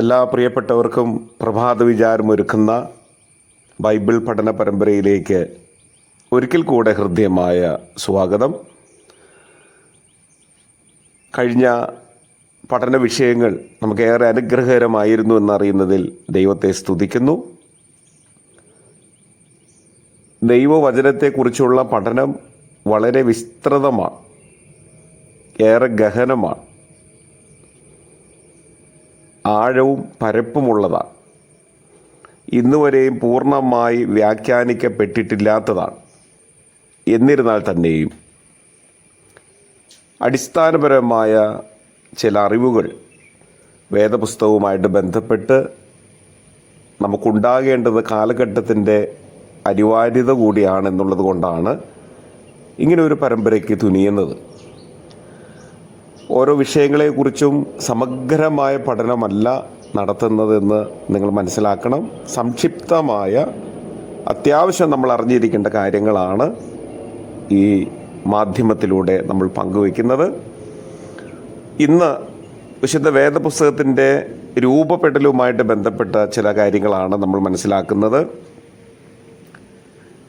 എല്ലാ പ്രിയപ്പെട്ടവർക്കും പ്രഭാത വിചാരമൊരുക്കുന്ന ബൈബിൾ പഠന പരമ്പരയിലേക്ക് ഒരിക്കൽ കൂടെ ഹൃദ്യമായ സ്വാഗതം. കഴിഞ്ഞ പഠന വിഷയങ്ങൾ നമുക്കേറെ അനുഗ്രഹകരമായിരുന്നു എന്നറിയുന്നതിൽ ദൈവത്തെ സ്തുതിക്കുന്നു. ദൈവവചനത്തെക്കുറിച്ചുള്ള പഠനം വളരെ വിസ്തൃതമാണ്. ഏറെ ഗഹനമാണ്. ആഴവും പരപ്പുമുള്ളതാണ്. ഇന്നുവരെയും പൂർണമായി വ്യാഖ്യാനിക്കപ്പെട്ടിട്ടില്ലാത്തതാണ്. എന്നിരുന്നാൽ തന്നെയും അടിസ്ഥാനപരമായ ചില അറിവുകൾ വേദപുസ്തകവുമായിട്ട് ബന്ധപ്പെട്ട് നമുക്കുണ്ടാകേണ്ടത് കാലഘട്ടത്തിന്റെ അനിവാര്യത കൂടിയാണെന്നുള്ളത് കൊണ്ടാണ് ഇങ്ങനെ ഒരു പരമ്പരയ്ക്ക് തുനിയുന്നത്. ഓരോ വിഷയങ്ങളെക്കുറിച്ചും സമഗ്രമായ പഠനമല്ല നടത്തുന്നതെന്ന് നിങ്ങൾ മനസ്സിലാക്കണം. സംക്ഷിപ്തമായ അത്യാവശ്യം നമ്മൾ അറിഞ്ഞിരിക്കേണ്ട കാര്യങ്ങളാണ് ഈ മാധ്യമത്തിലൂടെ നമ്മൾ പങ്കുവയ്ക്കുന്നത്. ഇന്ന് വിശുദ്ധ വേദപുസ്തകത്തിന്റെ രൂപപ്പെടലുമായിട്ട് ബന്ധപ്പെട്ട ചില കാര്യങ്ങളാണ് നമ്മൾ മനസ്സിലാക്കുന്നത്.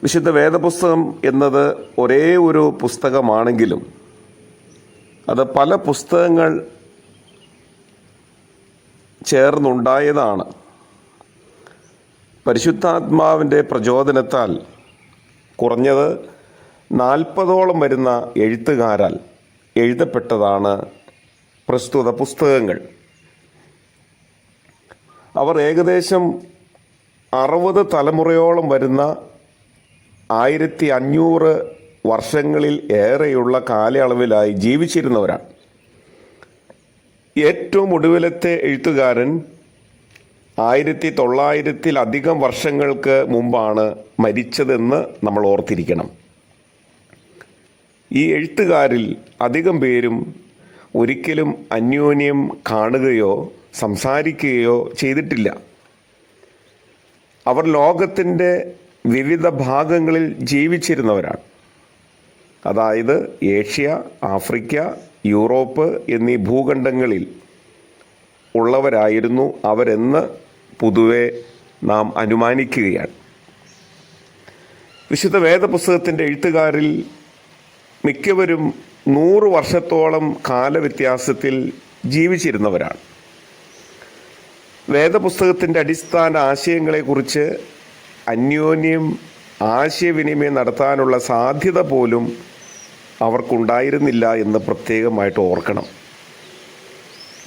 വിശുദ്ധ വേദപുസ്തകം എന്നത് ഒരേ ഒരു പുസ്തകമാണെങ്കിലും അത് പല പുസ്തകങ്ങൾ ചേർന്നുണ്ടായതാണ്. പരിശുദ്ധാത്മാവിന്റെ പ്രചോദനത്താൽ കുറഞ്ഞത് നാൽപ്പതോളം വരുന്ന എഴുത്തുകാരാൽ എഴുതപ്പെട്ടതാണ് പ്രസ്തുത പുസ്തകങ്ങൾ. അവർ ഏകദേശം അറുപത് തലമുറയോളം വരുന്ന ആയിരത്തി അഞ്ഞൂറ് വർഷങ്ങളിൽ ഏറെയുള്ള കാലയളവിലായി ജീവിച്ചിരുന്നവരാണ്. ഏറ്റവും ഒടുവിലത്തെ എഴുത്തുകാരൻ ആയിരത്തി തൊള്ളായിരത്തിലധികം വർഷങ്ങൾക്ക് മുമ്പാണ് മരിച്ചതെന്ന് നമ്മൾ ഓർത്തിരിക്കണം. ഈ എഴുത്തുകാരിൽ അധികം പേരും ഒരിക്കലും അന്യോന്യം കാണുകയോ സംസാരിക്കുകയോ ചെയ്തിട്ടില്ല. അവർ ലോകത്തിന്റെ വിവിധ ഭാഗങ്ങളിൽ ജീവിച്ചിരുന്നവരാണ്. അതായത് ഏഷ്യ ആഫ്രിക്ക യൂറോപ്പ് എന്നീ ഭൂഖണ്ഡങ്ങളിൽ ഉള്ളവരായിരുന്നു അവരെന്ന് പൊതുവെ നാം അനുമാനിക്കുകയാണ്. വിശുദ്ധ വേദപുസ്തകത്തിന്റെ എഴുത്തുകാരിൽ മിക്കവരും നൂറ് വർഷത്തോളം കാലവ്യത്യാസത്തിൽ ജീവിച്ചിരുന്നവരാണ്. വേദപുസ്തകത്തിന്റെ അടിസ്ഥാന ആശയങ്ങളെക്കുറിച്ച് അന്യോന്യം ആശയവിനിമയം നടത്താനുള്ള സാധ്യത പോലും അവർക്കുണ്ടായിരുന്നില്ല എന്ന് പ്രത്യേകമായിട്ട് ഓർക്കണം.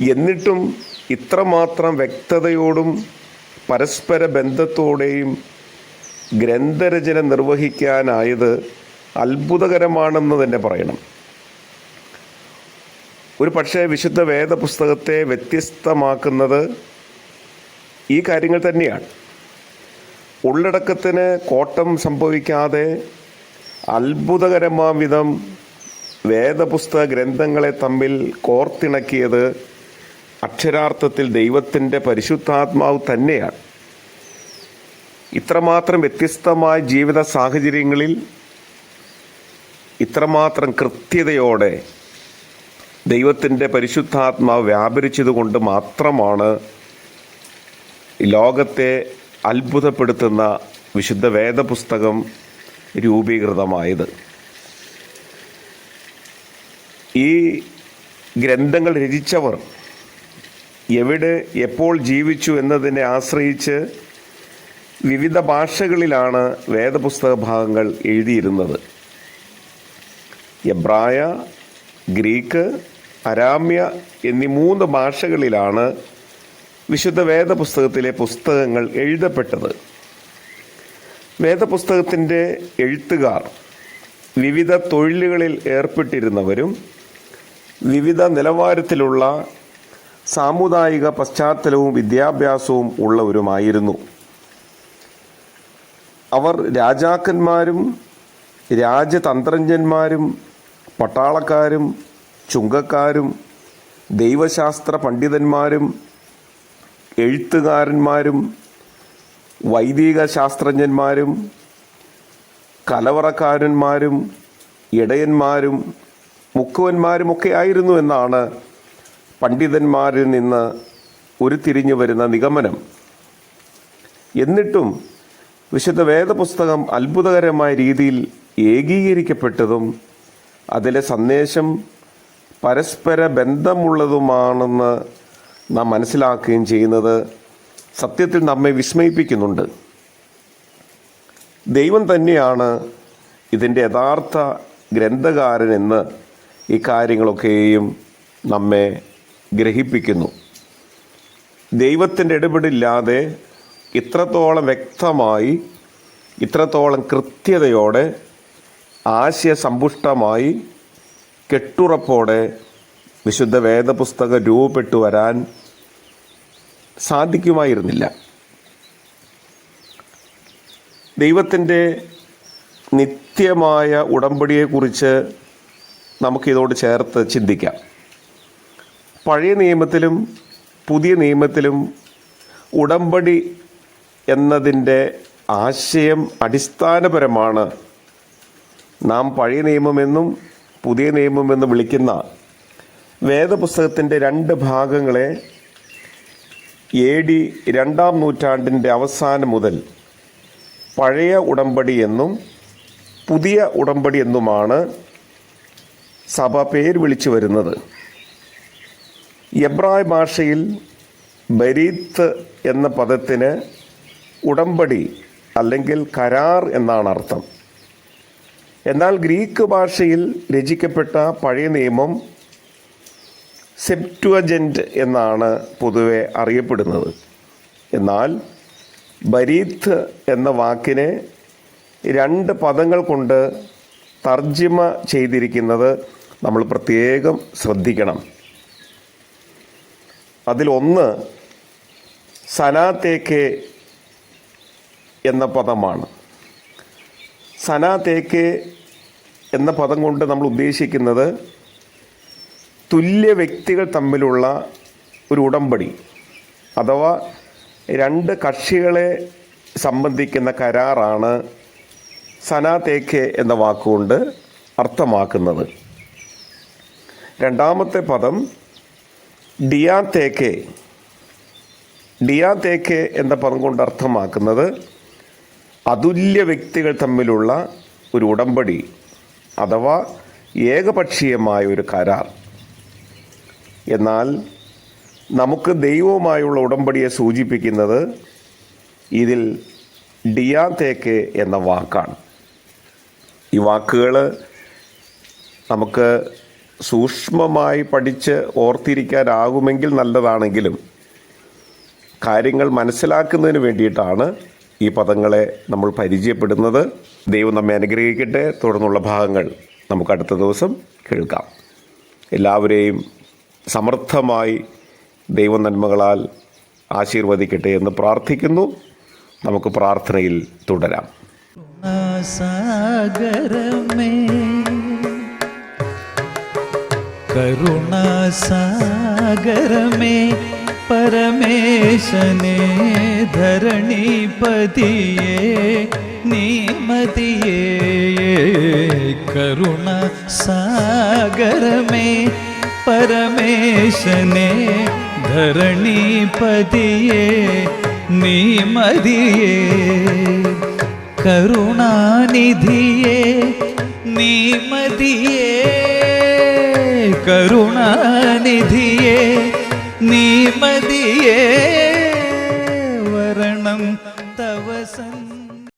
എന്നിട്ടും ഇത്രമാത്രം വ്യക്തതയോടും പരസ്പര ബന്ധത്തോടെയും ഗ്രന്ഥരചന നിർവഹിക്കാനായത് അത്ഭുതകരമാണെന്ന് തന്നെ പറയണം. ഒരു പക്ഷേ വിശുദ്ധ വേദപുസ്തകത്തെ വ്യത്യസ്തമാക്കുന്നത് ഈ കാര്യങ്ങൾ തന്നെയാണ്. ഉള്ളടക്കത്തിന് കോട്ടം സംഭവിക്കാതെ അത്ഭുതകരമാം വിധം വേദപുസ്തക ഗ്രന്ഥങ്ങളെ തമ്മിൽ കോർത്തിണക്കിയത് അക്ഷരാർത്ഥത്തിൽ ദൈവത്തിന്റെ പരിശുദ്ധാത്മാവ് തന്നെയാണ്. ഇത്രമാത്രം വ്യത്യസ്തമായ ജീവിത സാഹചര്യങ്ങളിൽ ഇത്രമാത്രം കൃത്യതയോടെ ദൈവത്തിന്റെ പരിശുദ്ധാത്മാവ് വ്യാപരിച്ചതുകൊണ്ട് മാത്രമാണ് ലോകത്തെ അത്ഭുതപ്പെടുത്തുന്ന വിശുദ്ധ വേദപുസ്തകം രൂപീകൃതമായത്. ഈ ഗ്രന്ഥങ്ങൾ രചിച്ചവർ എവിടെ എപ്പോൾ ജീവിച്ചു എന്നതിനെ ആശ്രയിച്ച് വിവിധ ഭാഷകളിലാണ് വേദപുസ്തക ഭാഗങ്ങൾ എഴുതിയിരുന്നത്. എബ്രായ ഗ്രീക്ക് അരാമ്യ എന്നീ മൂന്ന് ഭാഷകളിലാണ് വിശുദ്ധ വേദപുസ്തകത്തിലെ പുസ്തകങ്ങൾ എഴുതപ്പെട്ടത്. വേദപുസ്തകത്തിന്റെ എഴുത്തുകാർ വിവിധ തൊഴിലുകളിൽ ഏർപ്പെട്ടിരുന്നവരും വിവിധ നിലവാരത്തിലുള്ള സാമുദായിക പശ്ചാത്തലവും വിദ്യാഭ്യാസവും ഉള്ളവരുമായിരുന്നു. അവർ രാജാക്കന്മാരും രാജതന്ത്രജ്ഞന്മാരും പട്ടാളക്കാരും ചുങ്കക്കാരും ദൈവശാസ്ത്ര പണ്ഡിതന്മാരും എഴുത്തുകാരന്മാരും വൈദിക ശാസ്ത്രജ്ഞന്മാരും കലവറക്കാരന്മാരും ഇടയന്മാരും മുക്കുവന്മാരുമൊക്കെ ആയിരുന്നു എന്നാണ് പണ്ഡിതന്മാരിൽ നിന്ന് ഉരുത്തിരിഞ്ഞു വരുന്ന നിഗമനം. എന്നിട്ടും വിശുദ്ധ വേദപുസ്തകം അത്ഭുതകരമായ രീതിയിൽ ഏകീകരിക്കപ്പെട്ടതും അതിലെ സന്ദേശം പരസ്പര ബന്ധമുള്ളതുമാണെന്ന് നാം മനസ്സിലാക്കുകയും ചെയ്യുന്നത് സത്യത്തിൽ നമ്മെ വിസ്മയിപ്പിക്കുന്നുണ്ട്. ദൈവം തന്നെയാണ് ഇതിന്റെ യഥാർത്ഥ ഗ്രന്ഥകാരൻ എന്ന് ഈ കാര്യങ്ങളൊക്കെയും നമ്മെ ഗ്രഹിപ്പിക്കുന്നു. ദൈവത്തിന്റെ ഇടപെടില്ലാതെ ഇത്രത്തോളം വ്യക്തമായി ഇത്രത്തോളം കൃത്യതയോടെ ആശയസമ്പുഷ്ടമായി കെട്ടുറപ്പോടെ വിശുദ്ധ വേദപുസ്തകം രൂപപ്പെട്ടു വരാൻ സാധിക്കുമായിരുന്നില്ല. ദൈവത്തിന്റെ നിത്യമായ ഉടമ്പടിയെക്കുറിച്ച് നമുക്കിതോട് ചേർത്ത് ചിന്തിക്കാം. പഴയ നിയമത്തിലും പുതിയ നിയമത്തിലും ഉടമ്പടി എന്നതിന്റെ ആശയം അടിസ്ഥാനപരമാണ് നാം പഴയ നിയമമെന്നും പുതിയ നിയമമെന്നും വിളിക്കുന്ന വേദപുസ്തകത്തിന്റെ രണ്ട് ഭാഗങ്ങളെ എ ഡി രണ്ടാം നൂറ്റാണ്ടിന്റെ അവസാനം മുതൽ പഴയ ഉടമ്പടി എന്നും പുതിയ ഉടമ്പടി എന്നുമാണ് സഭ പേര് വിളിച്ചു വരുന്നത്. എബ്രായ ഭാഷയിൽ ബരീത്ത് എന്ന പദത്തിന് ഉടമ്പടി അല്ലെങ്കിൽ കരാർ എന്നാണ് അർത്ഥം. എന്നാൽ ഗ്രീക്ക് ഭാഷയിൽ രചിക്കപ്പെട്ട പഴയ നിയമം സെപ്റ്റുവജന്റ് എന്നാണ് പൊതുവെ അറിയപ്പെടുന്നത്. എന്നാൽ ബരീത്ത് എന്ന വാക്കിനെ രണ്ട് പദങ്ങൾ കൊണ്ട് തർജിമ ചെയ്തിരിക്കുന്നത് നമ്മൾ പ്രത്യേകം ശ്രദ്ധിക്കണം. അതിലൊന്ന് സനാത്തേക്ക് എന്ന പദമാണ്. സനാത്തേക്ക് എന്ന പദം കൊണ്ട് നമ്മൾ ഉദ്ദേശിക്കുന്നത് തുല്യ വ്യക്തികൾ തമ്മിലുള്ള ഒരു ഉടമ്പടി അഥവാ രണ്ട് കക്ഷികളെ സംബന്ധിക്കുന്ന കരാറാണ് സനാതേക്ക് എന്ന വാക്കുകൊണ്ട് അർത്ഥമാക്കുന്നത്. രണ്ടാമത്തെ പദം ഡിയാ തേക്ക് ഡിയാ തേക്ക് എന്ന പദം കൊണ്ട് അർത്ഥമാക്കുന്നത് അതുല്യ വ്യക്തികൾ തമ്മിലുള്ള ഒരു ഉടമ്പടി അഥവാ ഏകപക്ഷീയമായ ഒരു കരാർ. എന്നാൽ നമുക്ക് ദൈവവുമായുള്ള ഉടമ്പടിയെ സൂചിപ്പിക്കുന്നത് ഇതിൽ ഡിയാതേക്ക് എന്ന വാക്കാണ്. ഈ വാക്കുകൾ നമുക്ക് സൂക്ഷ്മമായി പഠിച്ച് ഓർത്തിരിക്കാനാകുമെങ്കിൽ നല്ലതാണെങ്കിലും കാര്യങ്ങൾ മനസ്സിലാക്കുന്നതിന് വേണ്ടിയിട്ടാണ് ഈ പദങ്ങളെ നമ്മൾ പരിചയപ്പെടുന്നത്. ദൈവം നമ്മെ അനുഗ്രഹിക്കട്ടെ. തുടർന്നുള്ള ഭാഗങ്ങൾ നമുക്ക് അടുത്ത ദിവസം കേൾക്കാം. എല്ലാവരെയും സമർത്ഥമായി ദൈവ നന്മകളാൽ ആശീർവദിക്കട്ടെ എന്ന് പ്രാർത്ഥിക്കുന്നു. നമുക്ക് പ്രാർത്ഥനയിൽ തുടരാം. സാഗരമേ കരുണാസാഗരമേ परमेशने पदिए नीमदिए करुणा सागर में परमेशने धरणीपतिये नीमदिये करुणानिधिये करुणा करुणानिधिये നീ മതിയേ വരണം തവസന്ത